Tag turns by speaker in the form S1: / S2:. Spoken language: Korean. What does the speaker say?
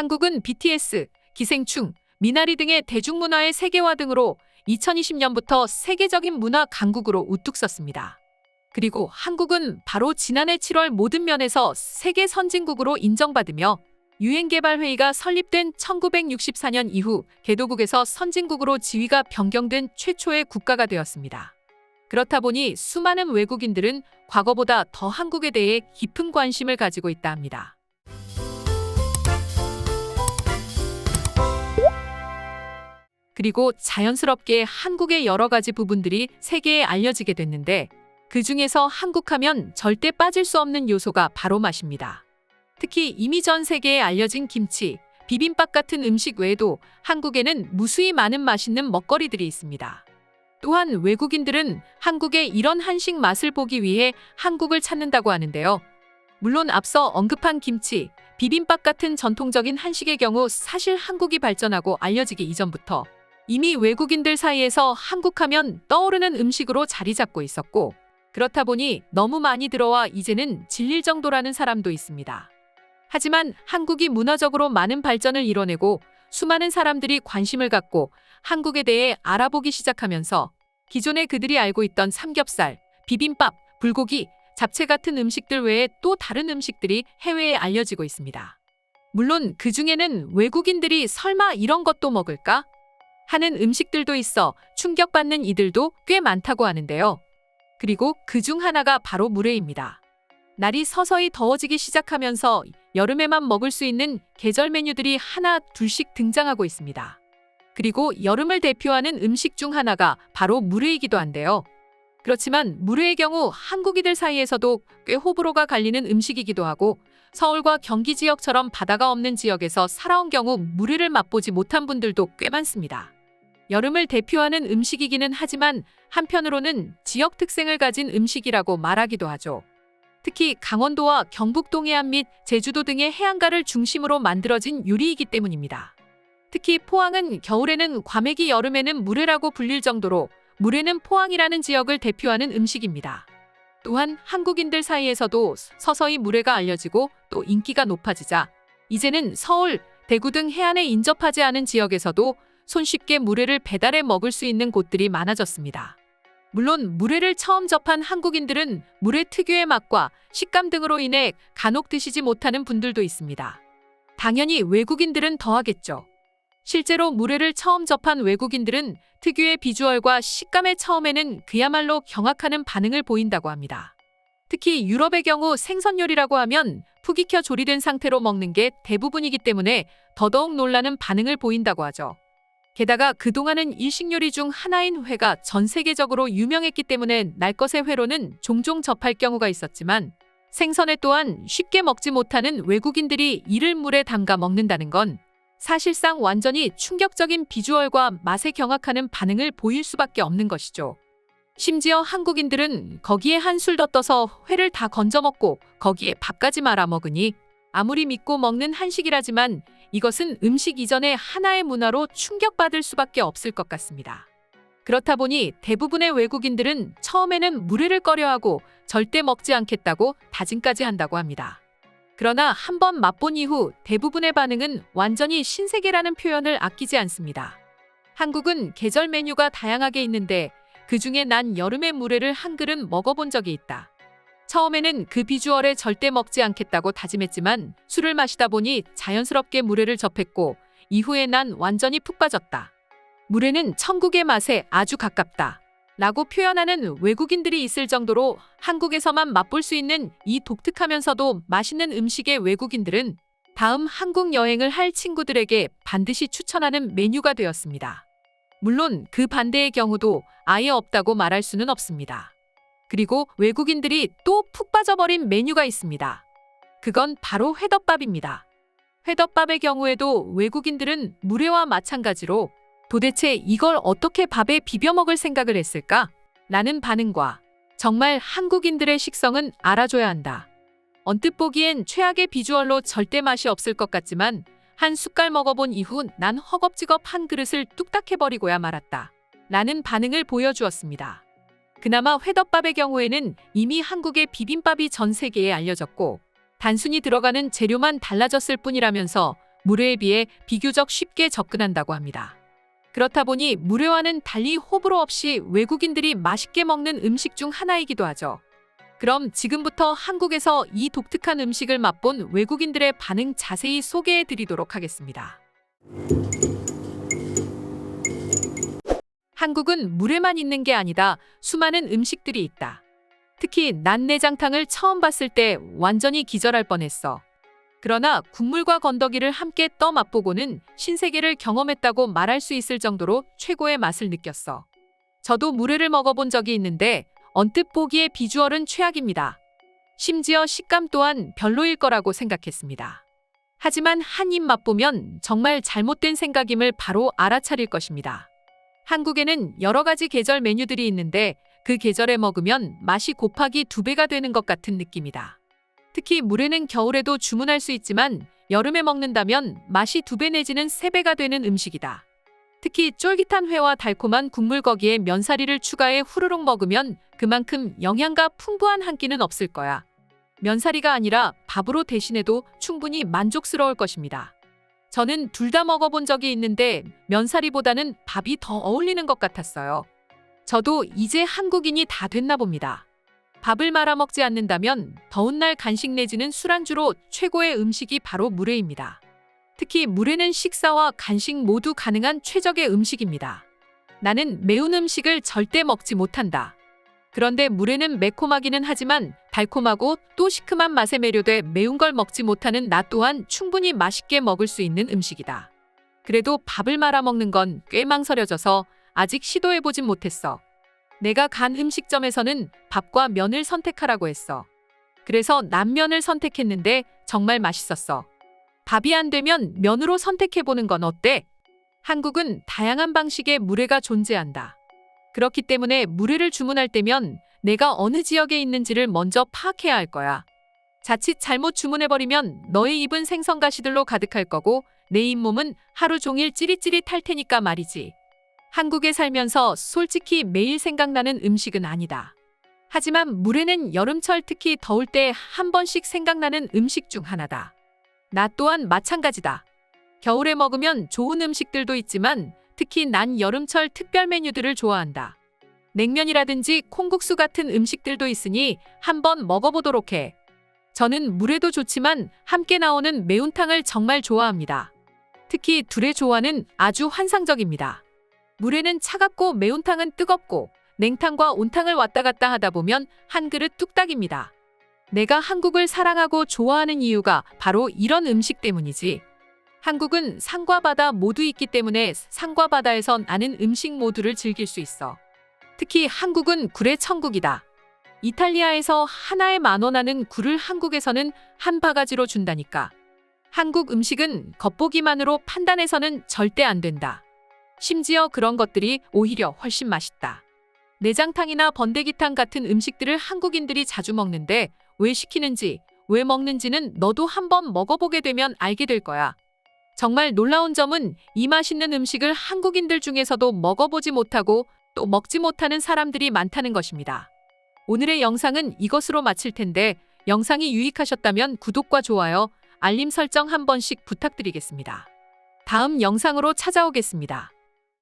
S1: 한국은 BTS, 기생충, 미나리 등의 대중문화의 세계화 등으로 2020년부터 세계적인 문화 강국으로 우뚝 섰습니다. 그리고 한국은 바로 지난해 7월 모든 면에서 세계 선진국으로 인정받으며 유엔개발회의가 설립된 1964년 이후 개도국에서 선진국으로 지위가 변경된 최초의 국가가 되었습니다. 그렇다 보니 수많은 외국인들은 과거보다 더 한국에 대해 깊은 관심을 가지고 있다 합니다. 그리고 자연스럽게 한국의 여러 가지 부분들이 세계에 알려지게 됐는데 그 중에서 한국하면 절대 빠질 수 없는 요소가 바로 맛입니다. 특히 이미 전 세계에 알려진 김치, 비빔밥 같은 음식 외에도 한국에는 무수히 많은 맛있는 먹거리들이 있습니다. 또한 외국인들은 한국의 이런 한식 맛을 보기 위해 한국을 찾는다고 하는데요. 물론 앞서 언급한 김치, 비빔밥 같은 전통적인 한식의 경우 사실 한국이 발전하고 알려지기 이전부터 이미 외국인들 사이에서 한국하면 떠오르는 음식으로 자리 잡고 있었고 그렇다 보니 너무 많이 들어와 이제는 질릴 정도라는 사람도 있습니다. 하지만 한국이 문화적으로 많은 발전을 이뤄내고 수많은 사람들이 관심을 갖고 한국에 대해 알아보기 시작하면서 기존에 그들이 알고 있던 삼겹살, 비빔밥, 불고기, 잡채 같은 음식들 외에 또 다른 음식들이 해외에 알려지고 있습니다. 물론 그 중에는 외국인들이 설마 이런 것도 먹을까? 하는 음식들도 있어 충격받는 이들도 꽤 많다고 하는데요. 그리고 그 중 하나가 바로 물회입니다. 날이 서서히 더워지기 시작하면서 여름에만 먹을 수 있는 계절 메뉴들이 하나 둘씩 등장하고 있습니다. 그리고 여름을 대표하는 음식 중 하나가 바로 물회이기도 한데요. 그렇지만 물회의 경우 한국이들 사이에서도 꽤 호불호가 갈리는 음식이기도 하고 서울과 경기 지역처럼 바다가 없는 지역에서 살아온 경우 물회를 맛보지 못한 분들도 꽤 많습니다. 여름을 대표하는 음식이기는 하지만 한편으로는 지역 특색을 가진 음식이라고 말하기도 하죠. 특히 강원도와 경북 동해안 및 제주도 등의 해안가를 중심으로 만들어진 요리이기 때문입니다. 특히 포항은 겨울에는 과메기 여름에는 물회라고 불릴 정도로 물회는 포항이라는 지역을 대표하는 음식입니다. 또한 한국인들 사이에서도 서서히 물회가 알려지고 또 인기가 높아지자 이제는 서울, 대구 등 해안에 인접하지 않은 지역에서도 손쉽게 물회를 배달해 먹을 수 있는 곳들이 많아졌습니다. 물론 물회를 처음 접한 한국인들은 물회 특유의 맛과 식감 등으로 인해 간혹 드시지 못하는 분들도 있습니다. 당연히 외국인들은 더하겠죠. 실제로 물회를 처음 접한 외국인들은 특유의 비주얼과 식감에 처음에는 그야말로 경악하는 반응을 보인다고 합니다. 특히 유럽의 경우 생선 요리라고 하면 푹 익혀 조리된 상태로 먹는 게 대부분이기 때문에 더더욱 놀라는 반응을 보인다고 하죠. 게다가 그동안은 일식 요리 중 하나인 회가 전 세계적으로 유명했기 때문에 날 것의 회로는 종종 접할 경우가 있었지만 생선회 또한 쉽게 먹지 못하는 외국인들이 이를 물에 담가 먹는다는 건 사실상 완전히 충격적인 비주얼과 맛에 경악하는 반응을 보일 수밖에 없는 것이죠. 심지어 한국인들은 거기에 한술 더 떠서 회를 다 건져 먹고 거기에 밥까지 말아 먹으니 아무리 믿고 먹는 한식이라지만 이것은 음식 이전의 하나의 문화로 충격받을 수밖에 없을 것 같습니다. 그렇다 보니 대부분의 외국인들은 처음에는 물회를 꺼려하고 절대 먹지 않겠다고 다짐까지 한다고 합니다. 그러나 한번 맛본 이후 대부분의 반응은 완전히 신세계라는 표현을 아끼지 않습니다. 한국은 계절 메뉴가 다양하게 있는데 그 중에 난 여름의 물회를 한 그릇 먹어본 적이 있다. 처음에는 그 비주얼에 절대 먹지 않겠다고 다짐했지만 술을 마시다 보니 자연스럽게 물회를 접했고 이후에 난 완전히 푹 빠졌다. 물회는 천국의 맛에 아주 가깝다. 라고 표현하는 외국인들이 있을 정도로 한국에서만 맛볼 수 있는 이 독특하면서도 맛있는 음식의 외국인들은 다음 한국 여행을 할 친구들에게 반드시 추천하는 메뉴가 되었습니다. 물론 그 반대의 경우도 아예 없다고 말할 수는 없습니다. 그리고 외국인들이 또 푹 빠져버린 메뉴가 있습니다. 그건 바로 회덮밥입니다. 회덮밥의 경우에도 외국인들은 물회와 마찬가지로 도대체 이걸 어떻게 밥에 비벼 먹을 생각을 했을까? 라는 반응과 정말 한국인들의 식성은 알아줘야 한다. 언뜻 보기엔 최악의 비주얼로 절대 맛이 없을 것 같지만 한 숟갈 먹어본 이후 난 허겁지겁 한 그릇을 뚝딱 해버리고야 말았다. 라는 반응을 보여주었습니다. 그나마 회덮밥의 경우에는 이미 한국의 비빔밥이 전 세계에 알려졌고 단순히 들어가는 재료만 달라졌을 뿐이라면서 물회에 비해 비교적 쉽게 접근한다고 합니다. 그렇다 보니 물회와는 달리 호불호 없이 외국인들이 맛있게 먹는 음식 중 하나이기도 하죠. 그럼 지금부터 한국에서 이 독특한 음식을 맛본 외국인들의 반응 자세히 소개해 드리도록 하겠습니다. 한국은 물에만 있는 게 아니다. 수많은 음식들이 있다. 특히 난내장탕을 처음 봤을 때 완전히 기절할 뻔했어. 그러나 국물과 건더기를 함께 떠 맛보고는 신세계를 경험했다고 말할 수 있을 정도로 최고의 맛을 느꼈어. 저도 물회를 먹어본 적이 있는데 언뜻 보기에 비주얼은 최악입니다. 심지어 식감 또한 별로일 거라고 생각했습니다. 하지만 한 입 맛보면 정말 잘못된 생각임을 바로 알아차릴 것입니다. 한국에는 여러 가지 계절 메뉴들이 있는데 그 계절에 먹으면 맛이 곱하기 두 배가 되는 것 같은 느낌이다. 특히 물에는 겨울에도 주문할 수 있지만 여름에 먹는다면 맛이 두 배 내지는 세 배가 되는 음식이다. 특히 쫄깃한 회와 달콤한 국물 거기에 면사리를 추가해 후루룩 먹으면 그만큼 영양가 풍부한 한 끼는 없을 거야. 면사리가 아니라 밥으로 대신해도 충분히 만족스러울 것입니다. 저는 둘 다 먹어본 적이 있는데 면사리보다는 밥이 더 어울리는 것 같았어요. 저도 이제 한국인이 다 됐나 봅니다. 밥을 말아 먹지 않는다면 더운 날 간식 내지는 술안주로 최고의 음식이 바로 물회입니다. 특히 물회는 식사와 간식 모두 가능한 최적의 음식입니다. 나는 매운 음식을 절대 먹지 못한다. 그런데 물회는 매콤하기는 하지만 달콤하고 또 시큼한 맛에 매료돼 매운 걸 먹지 못하는 나 또한 충분히 맛있게 먹을 수 있는 음식이다. 그래도 밥을 말아 먹는 건 꽤 망설여져서 아직 시도해보진 못했어. 내가 간 음식점에서는 밥과 면을 선택하라고 했어. 그래서 남면을 선택했는데 정말 맛있었어. 밥이 안 되면 면으로 선택해보는 건 어때? 한국은 다양한 방식의 물회가 존재한다. 그렇기 때문에 물회를 주문할 때면 내가 어느 지역에 있는지를 먼저 파악해야 할 거야. 자칫 잘못 주문해버리면 너의 입은 생선 가시들로 가득할 거고 내 잇몸은 하루 종일 찌릿찌릿할 테니까 말이지. 한국에 살면서 솔직히 매일 생각나는 음식은 아니다. 하지만 물회는 여름철 특히 더울 때 한 번씩 생각나는 음식 중 하나다. 나 또한 마찬가지다. 겨울에 먹으면 좋은 음식들도 있지만 특히 난 여름철 특별 메뉴들을 좋아한다. 냉면이라든지 콩국수 같은 음식들도 있으니 한번 먹어보도록 해. 저는 물에도 좋지만 함께 나오는 매운탕을 정말 좋아합니다. 특히 둘의 조화는 아주 환상적입니다. 물에는 차갑고 매운탕은 뜨겁고 냉탕과 온탕을 왔다 갔다 하다 보면 한 그릇 뚝딱입니다. 내가 한국을 사랑하고 좋아하는 이유가 바로 이런 음식 때문이지. 한국은 산과 바다 모두 있기 때문에 산과 바다에서 나는 음식 모두를 즐길 수 있어. 특히 한국은 굴의 천국이다. 이탈리아에서 하나에 만 원 하는 굴을 한국에서는 한 바가지로 준다니까. 한국 음식은 겉보기만으로 판단해서는 절대 안 된다. 심지어 그런 것들이 오히려 훨씬 맛있다. 내장탕이나 번데기탕 같은 음식들을 한국인들이 자주 먹는데 왜 시키는지, 왜 먹는지는 너도 한번 먹어보게 되면 알게 될 거야. 정말 놀라운 점은 이 맛있는 음식을 한국인들 중에서도 먹어보지 못하고 또 먹지 못하는 사람들이 많다는 것입니다. 오늘의 영상은 이것으로 마칠 텐데 영상이 유익하셨다면 구독과 좋아요, 알림 설정 한 번씩 부탁드리겠습니다. 다음 영상으로 찾아오겠습니다.